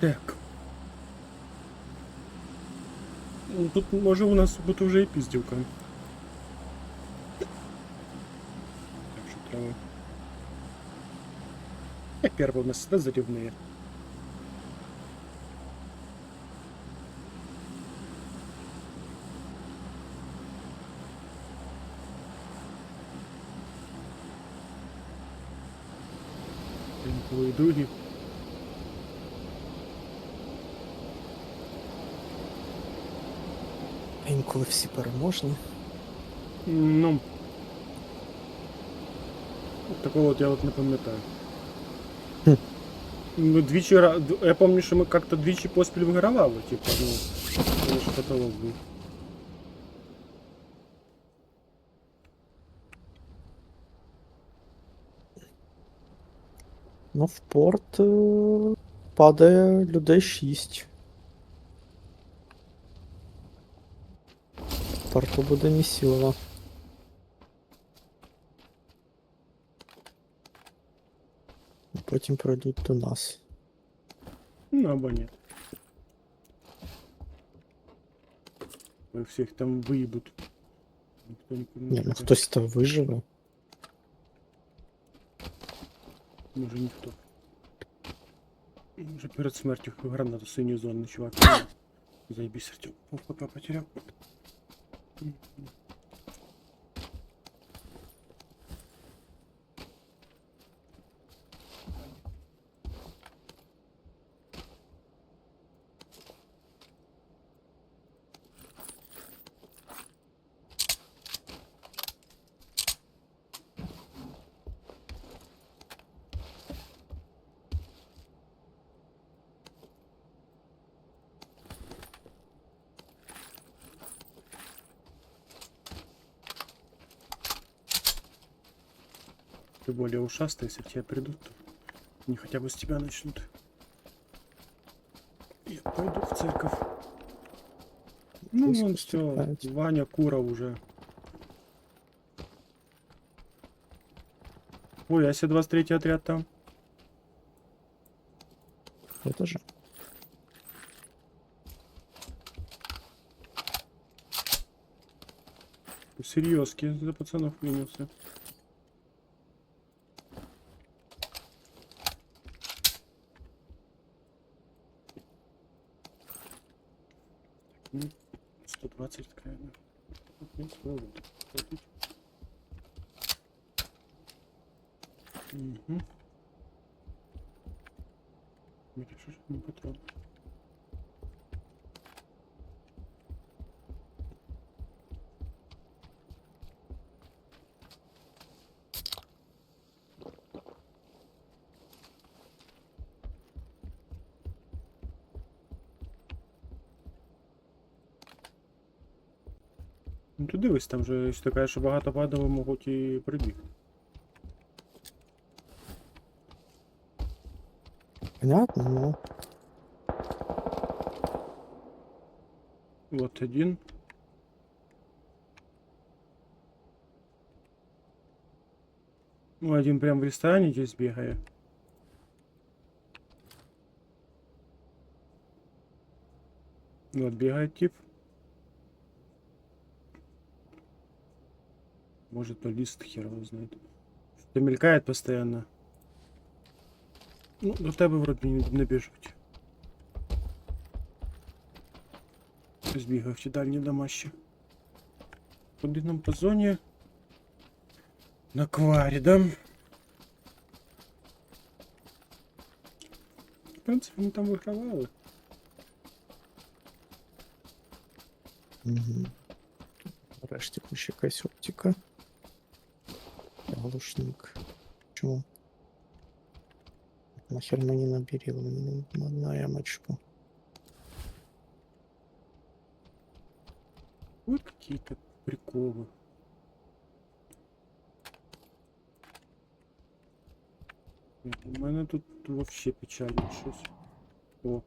Так. Ну, Тут може у нас бути вже і піздівка. Так що треба. Я первый у нас всегда заливные. Інколи і другі. А інколи всі переможні. Ну. Такого от я от не пам'ятаю. Хм. Ну, двічі ра- д- Я пам'ятаю, що ми як-то двічі поспіль вигравали, типу, ну, коли ж потолок був. Ну, в порт е, падає людей 6. Порту буде місіла. Потім пройдуть до нас. Ну, або ні. Ви всіх там виїбуть. Ніхто нікому не Ні, ну таке. хтось то виживе. Може ніхто. Може перед смертю гранату синьої зони, чувак. Заебись, Артем. ХП потерял. Mm-hmm. Ты более ушастый, если к тебе придут, то они хотя бы с тебя начнут. Я пойду в церковь. Ну, Пусть вон все. Ваня Кура уже. Ой, а если 23 отряд там? Это же. Серьезки за пацанов принялся. 120 такая, да. Украинская валюта. Угу. Мне решили, не потрогать. Ну ти дивись, там же, якщо ти кажеш, що багато падало, можуть і прибіг. Понятно, ну. Вот один. Ну, один прям в ресторане здесь бегает. Вот бегает тип. Может, то лист хер его знает. Что-то мелькает постоянно. Ну, до тебе вроде не, не біжуть. Збігав ті дальні дома ще. Куди нам по зоні? На кварі, да? В принципі, ми там вигравали. Угу. Нарешті хоч якась оптика. Глушник. Чому? Нахер мені наберіли мені на, на ямочку. Вот какие-то приколы. Ні, У мене тут вообще печально щось. О.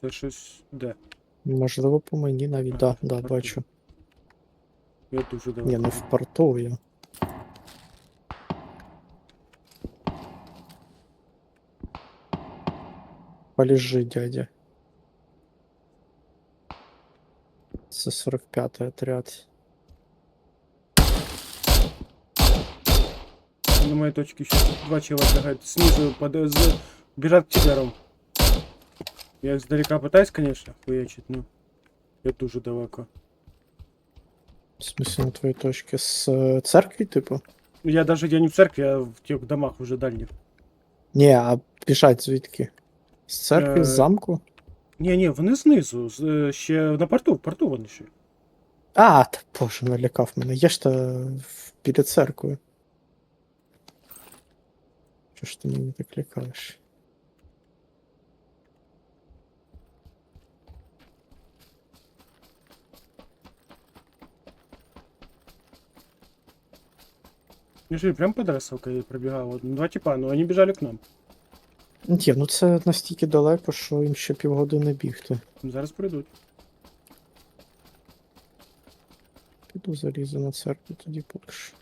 Це щось де? Можливо, по мені навіть, А, да, це да, порту. бачу. Я дуже далеко. Ні, ну в порту я. Полежи, дядя. Це 45-й отряд. На моей точке еще два чела бегают. Снизу под... з- бежат к тиграм. Я издалека пытаюсь, конечно, хуячить, но это уже далеко. В смысле, на твоей точке? С е, церкви, типу? Я даже я не в церкви, а в тех домах уже дальних. Ні, а біжать звідки? З церкви, Е, з замку? Ні, ні, вони знизу, з- е, ще на порту, в порту вони ще. А, та боже, налякав мене. Є ж та в- біля церкви. Що ж ти мені так лякаєш? Я же прям под рассылкой пробегал. Вот, Два типа, но они бежали к нам. Ні, ну це настільки далеко, що їм ще півгодини бігти. Зараз прийдуть. Піду залізу на церкву, тоді поки що.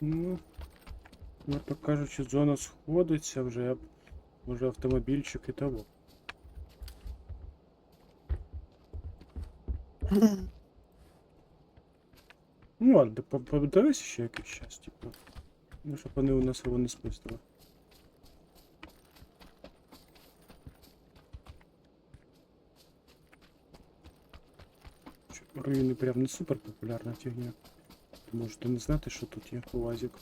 Ну, як зона сходиться вже, може автомобільчик і того. Ну ладно, по- подивись ще якийсь час, типу. Ну, щоб вони у нас його не спустили. Руїни прям не супер популярна фігня. Можете не знати, що тут є УАЗик.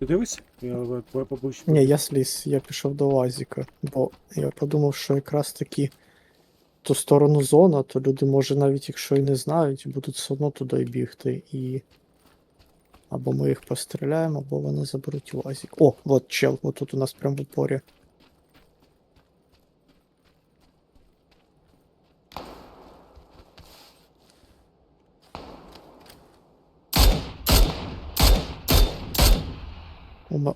Ти дивишся? Я поближче. Ні, я сліз, я пішов до Лазіка, бо я подумав, що якраз таки ту сторону зона, то люди, може, навіть якщо і не знають, будуть все одно туди бігти і. Або ми їх постріляємо, або вони заберуть Лазік. О, от чел, отут тут у нас прямо в упорі.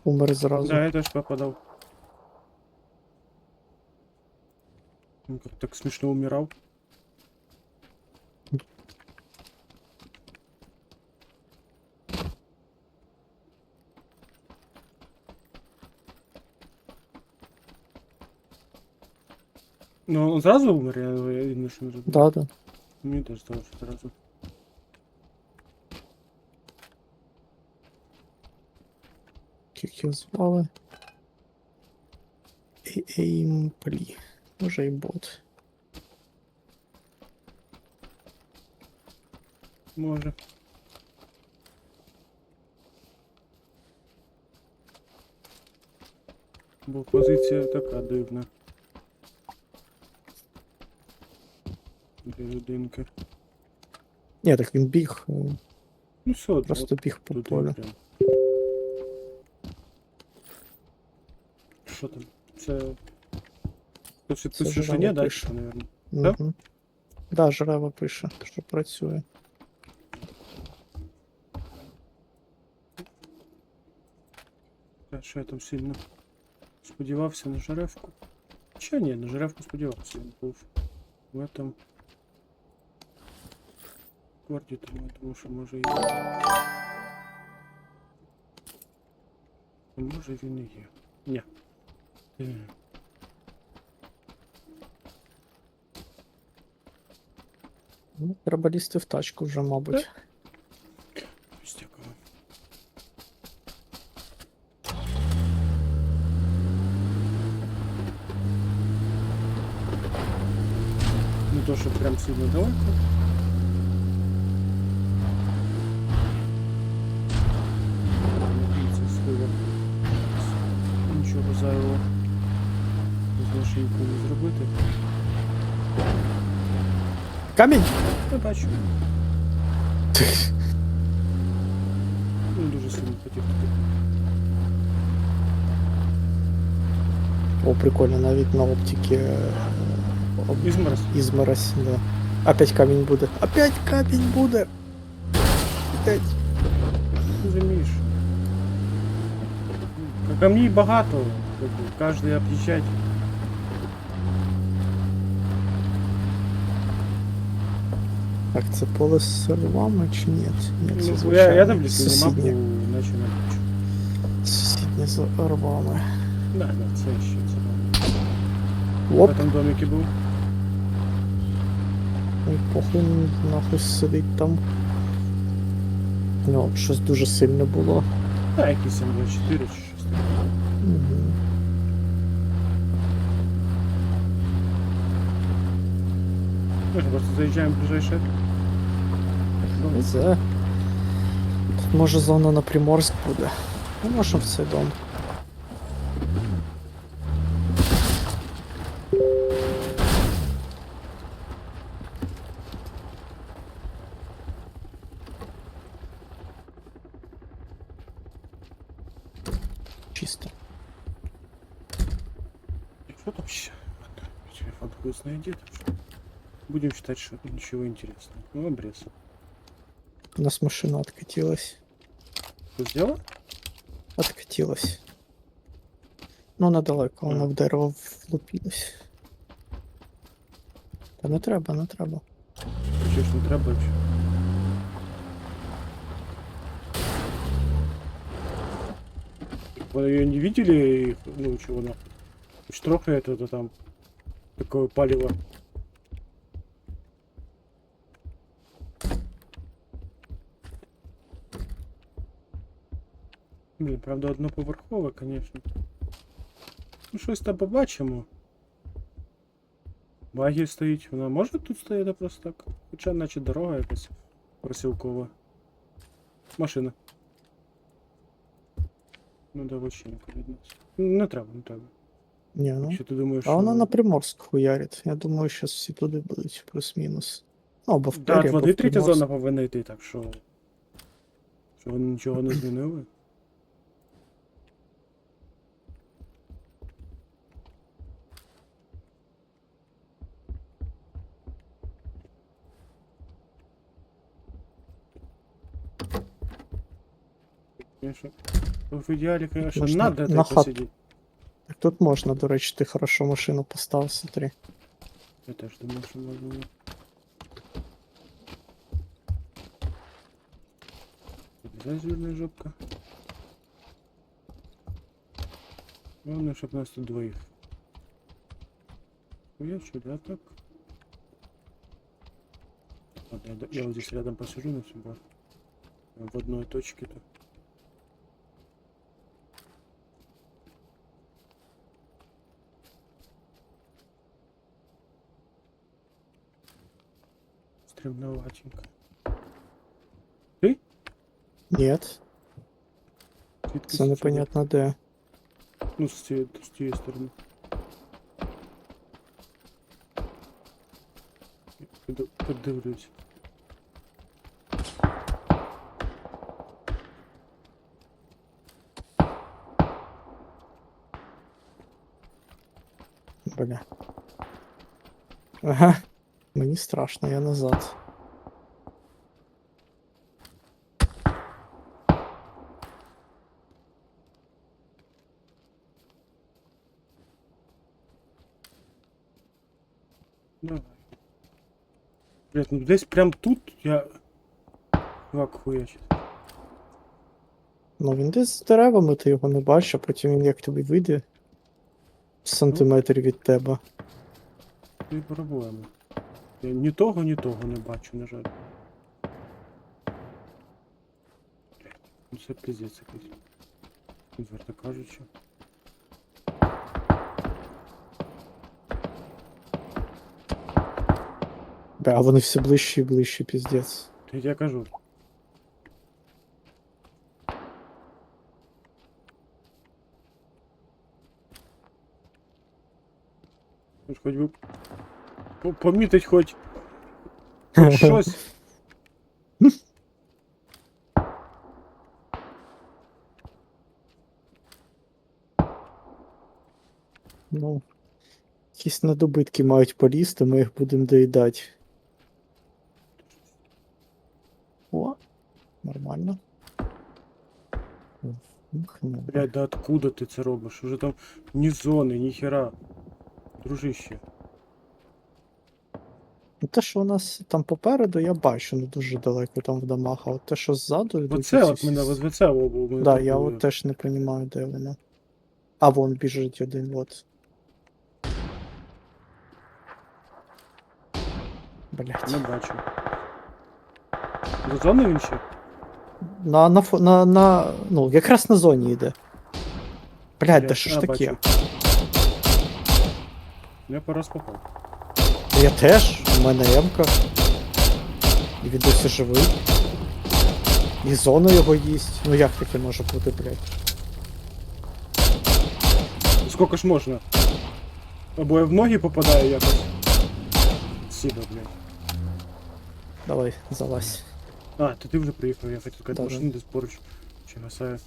Умер сразу. Да, я теж попадал Він як так смешно умирал Ну, он зразу умер, я, я, я не розумію. Да, да. мне тоже сразу зразу. Його звали? Еймплі. Може і бот. Може. Бо позиція така дивна. Для людинки. Ні, так він біг, е, Ну все, просто біг по полю. Що там? Це. Хтось Це відпише, що журнал ні, да, пише. що, наверно. Да? Угу. Да, Жрева пише, що працює. Та, що я там сильно сподівався на жеревку. Чи ні, на жеревку сподівався, він був в этом кварті, тому я думаю, що може і. А може він і є. Ні. Е, Ну, треба лізти в тачку вже, мабуть. ось дякую. Не то, що прям сильно далеко. Камінь! Я бачу. Ну, дуже сильно хотів туди. О, прикольно, навіть на оптиці е, об- Ізмарс. ізмерось, да. Опять камінь буде. Опять камінь буде! Опять. розумієш. К- Камней багато, как бы, каждый объезжать. Так, це поле з львами чи ні? Ні, це Ну, я, звичайне, я там ліплю на мапу, наче не бачу. Сусіднє з рвами. Да, да, це ще це. Оп, этом домике був. і похуй нахуй сидить там. Ну, щось дуже сильне було. Да, якийсь М24 чи щось таке. Угу. Ми ж просто заїжджаємо в ближайше. Везе. Тут може зона на Приморськ буде. Ну, може в цей дом. Чисто. Что там еще? Телефон вкусно идет. Будем считать, что ничего интересного. Ну, обрез. У нас машина откатилась. Что сделал? Откатилась. Ну, недалеко, вона А. в дерево влупилась. Та не треба, не треба. Че ж не треба вообще? Вы ее не видели? Ну, чего нахуй? Штрохает это там. Такое палево. Правда, одноповерхове, конечно. Ну, щось там побачимо. Багі стоїть, вона може тут стояти просто так? Хоча наче дорога якась просілкова. Машина. Ну да, вощенка від нас. Не треба, не треба. Ні, ну. Якщо ти думаєш, А вона що- на Приморськ хуярить. Я думаю, зараз всі туди будуть, плюс-мінус. Ну, або в Да, Пері, води третя зона повинна йти, так що. Що вони нічого не змінили. Конечно. В ідеалі, конечно, Можна надо на так хат. посидіти. Так тут можна, до речі, ти хорошо машину поставив, смотри. Я теж думаю, що можна. Де жирна жопка? Главное, щоб нас тут двоїх. Я что, да, так? Ладно, я, д- я вот здесь рядом посижу на всем В одной точке-то. Стремноватенько. Ні, Звідки це сюди? непонятно де. Ну, з цієї, з тієї сторони. Піду- Подивлюсь. Бля. Ага. Мені страшно, я назад. Давай. Блять, ну десь прям тут я. Чувак хуячить. Ну він десь з деревами, ти його не бачиш, а потім він як тобі вийде. Сантиметр від тебе. Це і проблема. Я ні того, ні того не бачу, на жаль. Ну це пиздець якийсь. Відверто кажучи. Бля, а вони все ближче і ближче, піздець. Та я кажу. Хоч би помітить хоч щось. Ну. Якісь недобитки мають полізти, ми їх будемо доїдати. О, нормально. Блядь, да откуда ти це робиш? Уже там ні зони, ні хера. Дружище. Ну, те, що у нас там попереду, я бачу, не дуже далеко там в домах, а от те, що ззаду йдуть. Оце оці от мене всі- от це обу. мене Да, так я от теж не розумію, де воно. А вон біжить один, от. Блять. Не бачу. До зони він ще? На, на, фо- на, на, ну, якраз на зоні йде. Блять, да Блядь, що ж а, таке? бачу. Я по раз попав. Я теж, у мене Емка. І він досі живий. І зона його їсть. Ну як таке може бути, блять? Сколько ж можна? Або я в ноги попадаю якось. Сіба, блядь. Давай, залазь. А, то ти вже приїхав, я хотів сказати, Да-да. машина десь поруч. Чи гасає.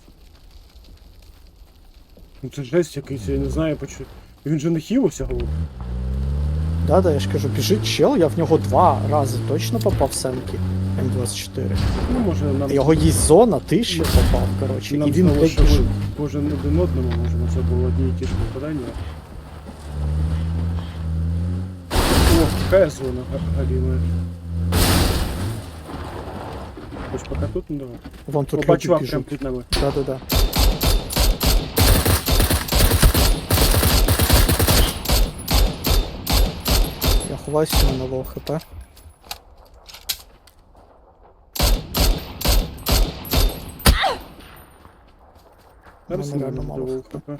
Ну це жесть якийсь, я не знаю, почу. Він же не хілився голуб. Да, да, я ж кажу, біжить чел, я в нього два рази точно попав семки М24. Ну може нам, Його їсть зона, ти ще попав, коротше, нам і він знову, блядь, що ми біжить. кожен один одному, може на це було одні і ті ж попадання. О, яка зона га- галімая. Хоч поки тут не давай. Вон тут О, бачу люди вам прям біжуть. під нами. Да, да, да. Я ховаюся у мене лоу хп. У Зараз мене не реально мало здавав хп. хп.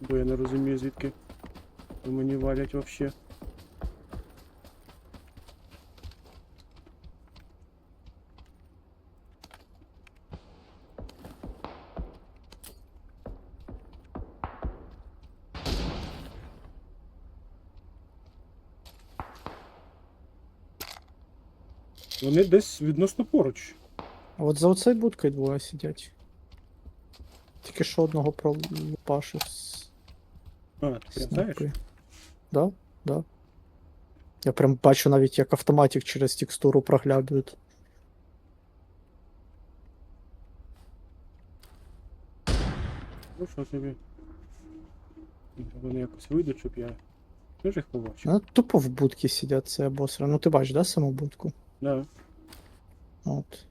Бо я не розумію звідки по мені валять вообще. Вони десь відносно поруч. А от за оцей будкою двоє сидять. Тільки що одного пролупашив з А, ти снайпи. Да, да. Я прям бачу навіть як автоматик через текстуру проглядують. Ну що собі. Вони якось вийдуть, щоб я. Ти ж їх побачив. Ну, тупо в будці сидять, це обосра. Ну ти бачиш, да, саму будку? Да. От.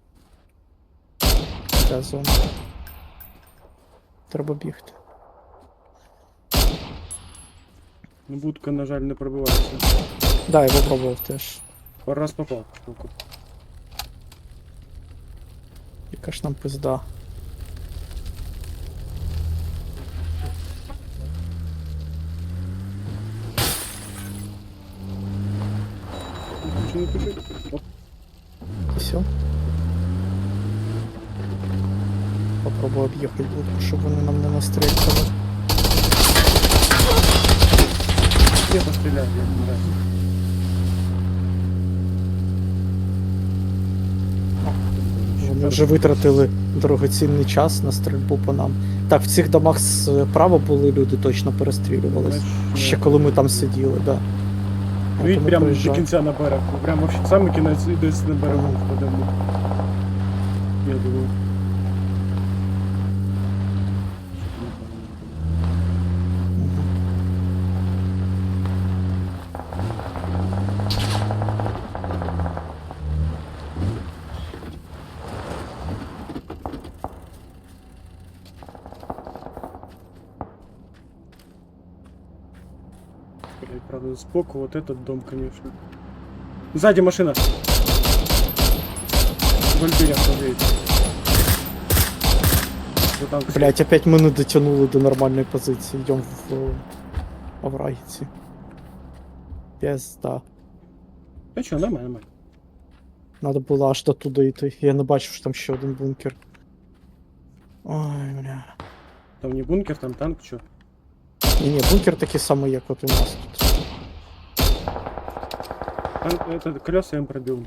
Де зона. Треба бігти. Ну, будка, на жаль, не пробивається. Да, я попробував теж. Пару раз попав. Штуку. Яка ж нам пизда. Все. Попробую об'їхати будку, щоб вони нам не настрілювали. я постріляю, я не знаю. Вони вже витратили дорогоцінний час на стрільбу по нам. Так, в цих домах справа були люди, точно перестрілювались. Ще коли ми там сиділи, да. Він прямо до кінця на берег. Прямо вообще саме кінець і десь на берегу впадемо. Я думаю. сбоку вот этот дом, конечно. Сзади машина. В Альбере смотреть. Вот там, кстати, Блять, опять ми не дотягнули до нормальної позиції. Йдемо в е, оврагіці. Пізда. А что, нормально, нормально. Надо було аж до туди йти. Я не бачив, що там ще один бункер. Ой, бля. Там не бункер, там танк, что? Ні, ні, бункер такий самий, як от у нас тут. Танк, это колеса я им пробил.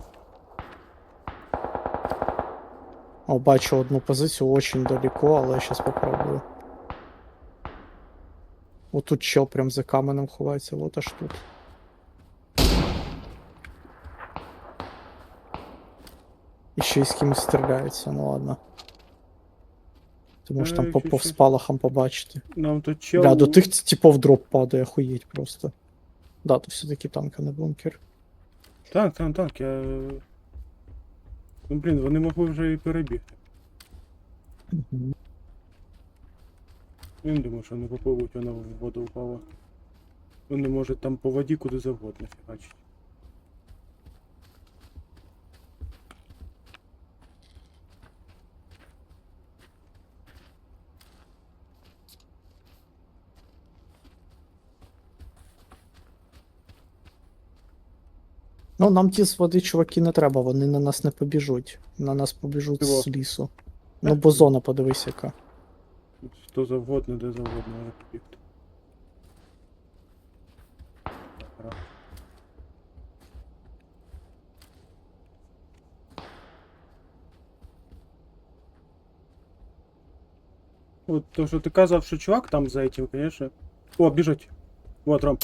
О, бачу одну позицію очень далеко, але я щас попробую. От тут чел прям за каменем ховається, вот аж тут. І ще й з кимось стріляється, ну ладно. Ти можеш там Ай, по, по спалахам побачити. Нам тут чел... Бля, до тих типов дроп падає, охуєть просто. Да, то все-таки танк, а не бункер. Танк, так, так, я... Ну, блін, вони могли вже і перебігти. Він думав, що не попливуть, вона в воду впала. Вони можуть там по воді куди завгодно фігачить. Ну, нам ті з води, чуваки, не треба, вони на нас не побіжуть. На нас побіжуть Чого? з лісу. Ну, бо зона, подивись, яка. Хто завгодно, де завгодно може побігти. От то, що ти казав, що чувак там за этим, конечно. О, біжить. Вот, Ром.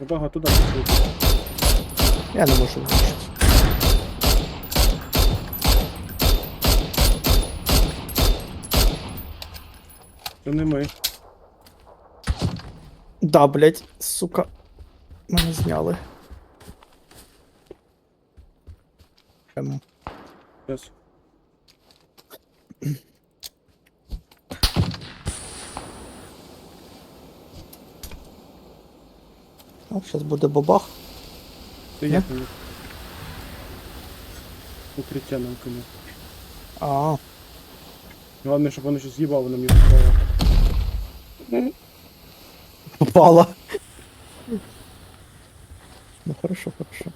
Багато туди пішли. Я не можу влучити. Це не ми. Да, блять, сука. Мене зняли. Ем. Ну, зараз буде бабах. Це як вони? Укриття нам кинув. А, Головне, щоб воно щось з'їбало нам не попало. попала. Ну хорошо, хорошо.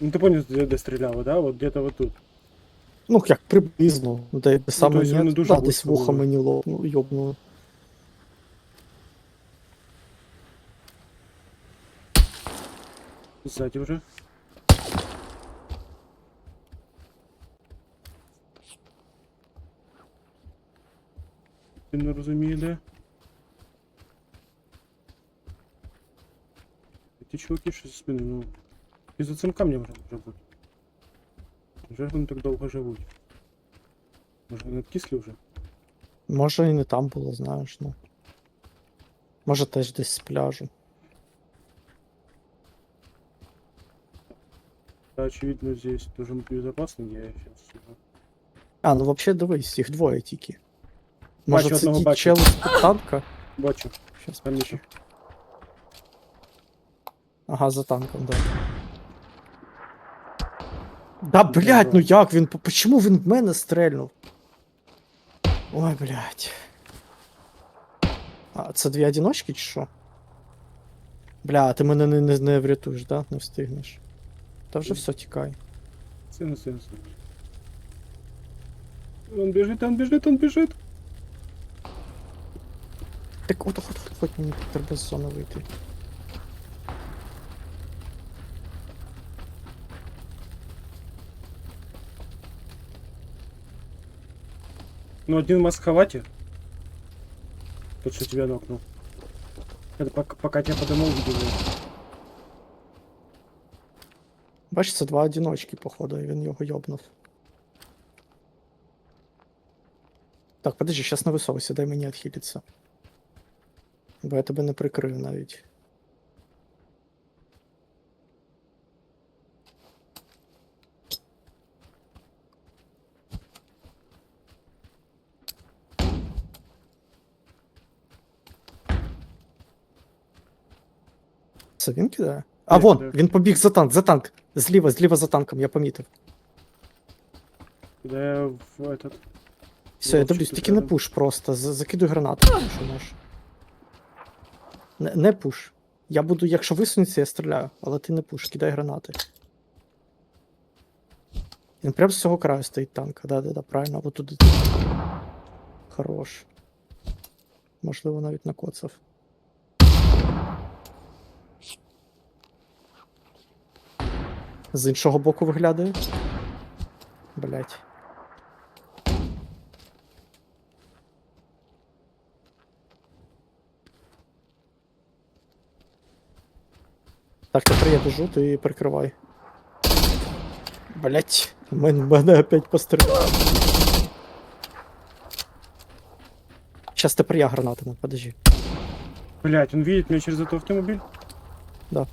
Ну ти понял, де, де стріляло, да? От где-то вот тут. Ну, як приблизно. Де саме то есть вони ні, дуже да, десь вуха мені лопну, йобнуло. Ззаді вже. Він не розуміє, де. Ті чуваки щось з спини, ну. І за цим камнем вже може бути. Вже вони так довго живуть. Може вони откисли вже? Може і не там було, знаєш, ну. Може теж десь з пляжу. Да, очевидно, здесь тоже безопасно, я сейчас... А, ну взагалі дивись, їх двоє тільки. Бачу Може це одного, ті бачу. чели з танка? Бачу, Щас там еще. Ага, за танком, да. Да, блядь, ну як він? по- Почему він в мене стрельнув? Ой, блядь. А, це дві одиночки чи що? Бля, ти мене не, не, не врятуєш, да? Не встигнеш. Та вже все, тікай. Сын, сын, сын. Он бежит, он бежит, он бежит. Так от, от, от, хоч мені треба з зони вийти. Ну, один в масховате. Тот, что тебя нокнул. Это пока, пока тебя подымал, видел. его. Бачиш, це два одиночки, походу, і він його йобнув. Так, подожди, щас не висовуйся, дай мені відхилитися. Бо я тебе не прикрию навіть. Це він кидає? А, Ні, вон, він побіг за танк, за танк. Зліва, зліва за танком, я помітив. Я в этот... Все, я Волчий дивлюсь, тільки не рядом. пуш просто. з- Закидуй гранату, що можеш. Не, не пуш. Я буду, якщо висунеться, я стріляю, але ти не пуш, кидай гранати. Він прямо з цього краю стоїть танка, да-да-да, правильно, от туди. Хорош. Можливо, навіть накоцав. З іншого боку виглядає. Блять. Так, тепер я біжу, ти прикривай. Блять, мене, мене опять постріляв. Сейчас тепер я гранатами, подожди. Блять, он видит меня через этот автомобиль? Да.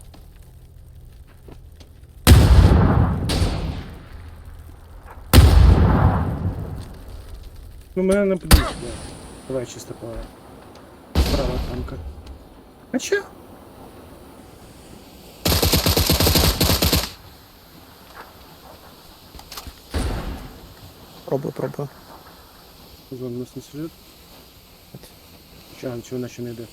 Ну, мене не подивись, да. Давай чисто по... Справа танка. А чё? Пробую, пробую. Зон нас не сидит. Чого, чого наче не йде?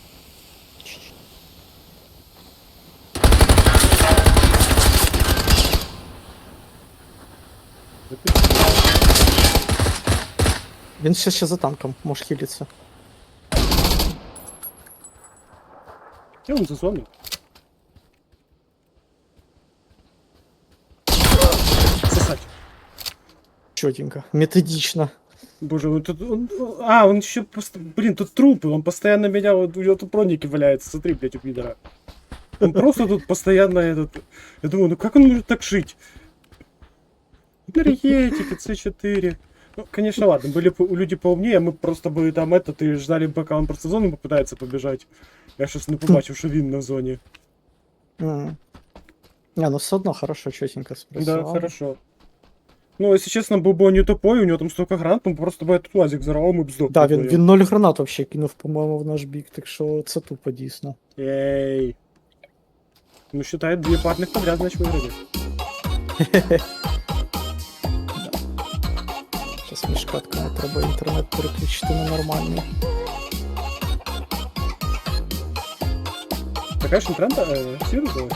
Він ще ще за танком, може хилиться. Я он за зону. Сосать. Чотенько. Методично. Боже, он тут... он- а, он еще... Пост... Блин, тут трупы, он постоянно меня... Вот, у него тут броники валяются, смотри, блядь, у пидора. Он просто тут постоянно этот... Я думаю, ну как он может так жить? Энергетики, С4. Ну, конечно, ладно, были бы у люди поумнее, мы просто бы там этот и ждали, пока он просто в зону попытается побежать. Я щас не побачив, що він на зоні. М. Не, ну все одно хорошо, чотенько Да, спрацював. хорошо. Ну, если честно, был бы он не тупой, у него там столько гранат, он просто бы этот лазик взорвал, мы б сдохли. Да, він, вдвоєм. він ноль гранат вообще кинув, по-моєму, в наш бік, так що це тупо дійсно. Ей. Ну, считай, две парных подряд, значит, выиграли. Між треба інтернет переключити на нормальний. Такая же тренд, всі сиру,